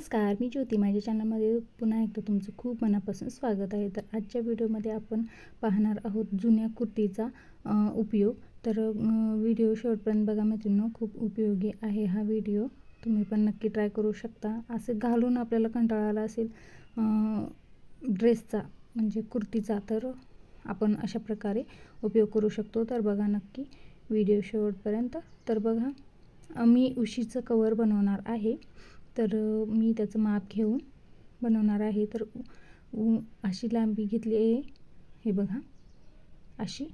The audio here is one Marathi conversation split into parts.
नमस्कार मी ज्योती. माझ्या चॅनलमध्ये पुन्हा एकदा तुमचं खूप मनापासून स्वागत आहे. तर आजच्या व्हिडिओमध्ये आपण पाहणार आहोत जुन्या कुर्तीचा उपयोग. तर व्हिडिओ शेवटपर्यंत बघा मैत्रिणीनं खूप उपयोगी आहे हा व्हिडिओ. तुम्ही पण नक्की ट्राय करू शकता. असे घालून आपल्याला कंटाळा आला असेल ड्रेसचा म्हणजे कुर्तीचा तर आपण अशा प्रकारे उपयोग करू शकतो. तर बघा नक्की व्हिडिओ शेवटपर्यंत तर बघा मी उशीचं कवर बनवणार आहे. तर मी त्याचं माप घेऊन बनवणार आहे. तर अशी लांबी घेतली आहे. हे बघा. अशी.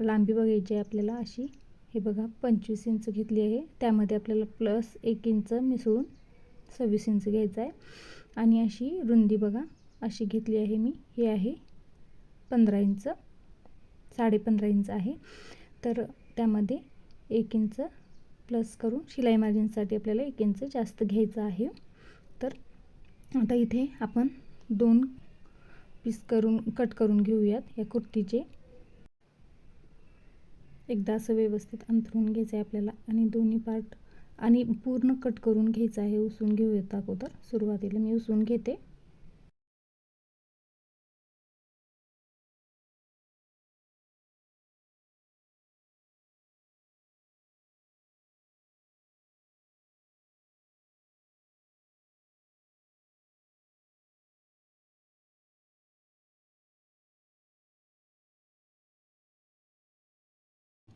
लांबी बघायची आहे आपल्याला. अशी. हे बघा. पंचवीस इंच घेतली आहे. त्यामध्ये आपल्याला प्लस एक इंच मिसळून सव्वीस इंच घ्यायचं आहे. आणि अशी रुंदी बघा. अशी घेतली आहे मी. हे आहे पंधरा इंच. साडेपंधरा इंच आहे. तर त्यामध्ये एक इंच प्लस करून शिलाई मार्जिनसाठी आपल्याला एक इंच जास्त घ्यायचं आहे. तर आता इथे आपण दोन पीस करून कट करून घेऊयात. या कुर्तीचे एकदा असं व्यवस्थित अंथरून घ्यायचं आहे आपल्याला आणि दोन्ही पार्ट आणि पूर्ण कट करून घ्यायचं आहे उसून घेऊयात अगोदर. सुरुवातीला मी उसून घेते.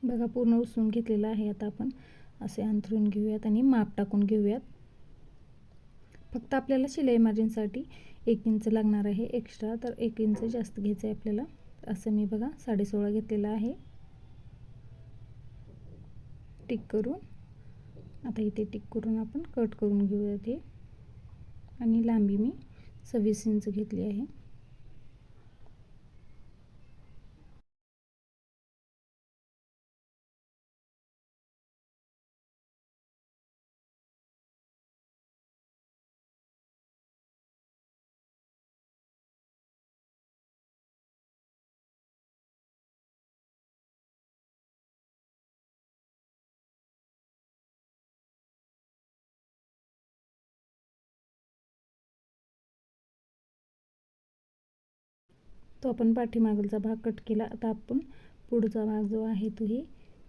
बघा पूर्ण उसळून घेतलेलं आहे आता आपण. असे अंथरून घेऊयात आणि माप टाकून घेऊयात. फक्त आपल्याला शिलाई मार्जिनसाठी एक इंच लागणार आहे एक्स्ट्रा तर एक इंच जास्त घ्यायचं आहे आपल्याला. असं मी बघा साडेसोळा घेतलेला आहे. टिक करून. आता इथे टिक करून आपण कट करून घेऊयात हे. आणि लांबी मी सव्वीस इंच घेतली आहे. तो आपण पाठीमागलचा भाग कट केला. आता आपण पुढचा भाग जो आहे तो हे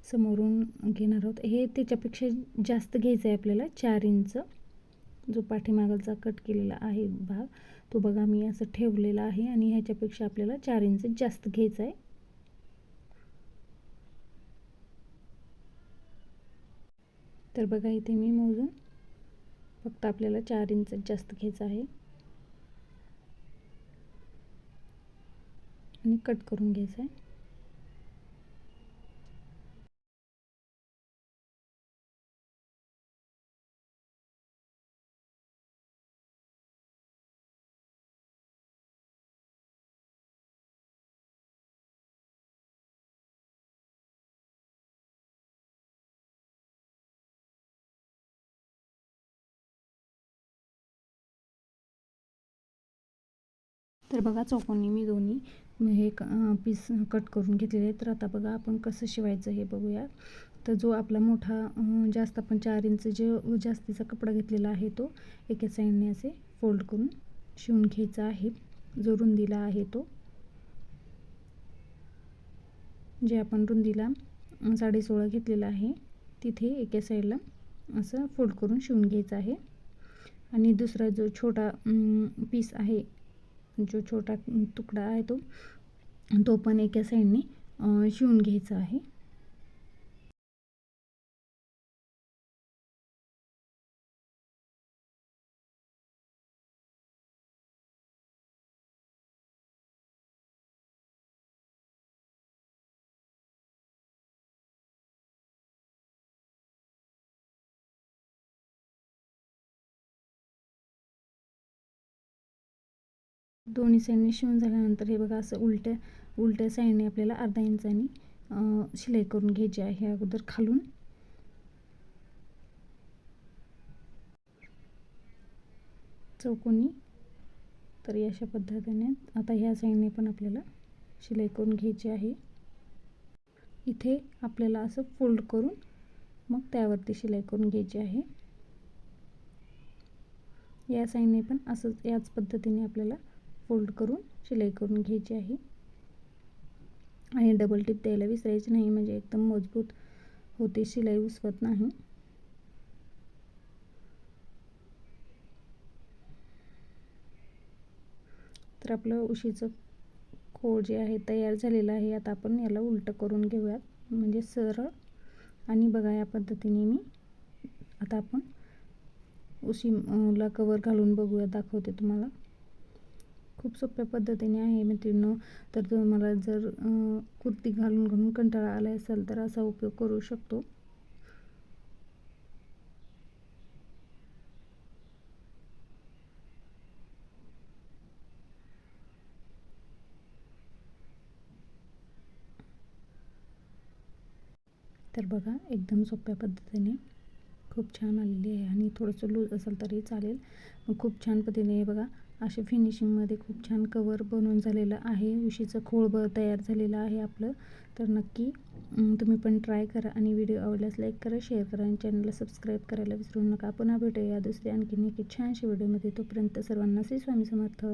समोरून घेणार आहोत. हे त्याच्यापेक्षा जास्त घ्यायचं आहे आपल्याला चार इंच. जो पाठीमागलचा कट केलेला आहे भाग तो बघा मी असं ठेवलेला आहे आणि ह्याच्यापेक्षा आपल्याला चार इंच जास्त घ्यायचं आहे तर बघा इथे मी मोजून फक्त आपल्याला चार इंच जास्त घ्यायचं आहे. कट करून घ्यायचं आहे. तर बघा चौकोनी मी दोन्ही हे क पीस कट करून घेतलेले आहेत. तर आता बघा आपण कसं शिवायचं हे बघूया. तर जो आपला मोठा जास्त आपण चार इंच जे जास्तीचा कपडा घेतलेला आहे तो एका साईडने असे फोल्ड करून शिवून घ्यायचा आहे. जो रुंदीला आहे तो. जे आपण रुंदीला साडे साडेसोळा घेतलेला आहे तिथे एका साईडला असं फोल्ड करून शिवून घ्यायचं आहे. आणि दुसरा जो छोटा पीस आहे जो छोटा तुकडा आहे तो तो पण एका साईडने शिवून घ्यायचा आहे. दोन्ही साईडने शिवून झाल्यानंतर हे बघा असं उलट्या उलट्या साईडने आपल्याला अर्धा इंचाने शिलाई करून घ्यायची आहे अगोदर खालून. चौकोनी. तर या अशा पद्धतीने आता ह्या साईडने पण आपल्याला शिलाई करून घ्यायची आहे. इथे आपल्याला असं फोल्ड करून मग त्यावरती शिलाई करून घ्यायची आहे. या साईडने पण असंच याच पद्धतीने आपल्याला फोल्ड करून शिलाई करून घ्यायची आहे. आणि डबल टिप द्यायला विसरायची नाही म्हणजे एकदम मजबूत होते शिलाई उसवत नाही. तर आपलं उशीचं खोळ जे आहे तयार झालेलं आहे आता आपण याला उलटं करून घेऊयात. म्हणजे सरळ आणि बघा या पद्धतीने मी आता आपण उशीला कवर घालून बघूया दाखवते तुम्हाला. खूप सोप्या पद्धतीने आहे मित्रांनो. तर तुम्हाला जर कुर्ती घालून घालून कंटाळा आला असेल तर असा उपयोग करू शकतो. तर बघा एकदम सोप्या पद्धतीने खूप छान आलेली आहे आणि थोडंसं लूज असेल तरी चालेल. खूप छान पद्धतीने बघा असे फिनिशिंगमध्ये खूप छान कवर बनवून झालेलं आहे. उशीचं खोळ तयार झालेलं आहे आपलं. तर नक्की तुम्ही पण ट्राय करा आणि व्हिडिओ आवडल्यास लाईक करा शेअर करा आणि चॅनलला सबस्क्राईब करायला विसरू नका. पुन्हा भेटूया दुसरी आणखीन एक छानशी व्हिडिओमध्ये तोपर्यंत सर्वांना श्री स्वामी समर्थ.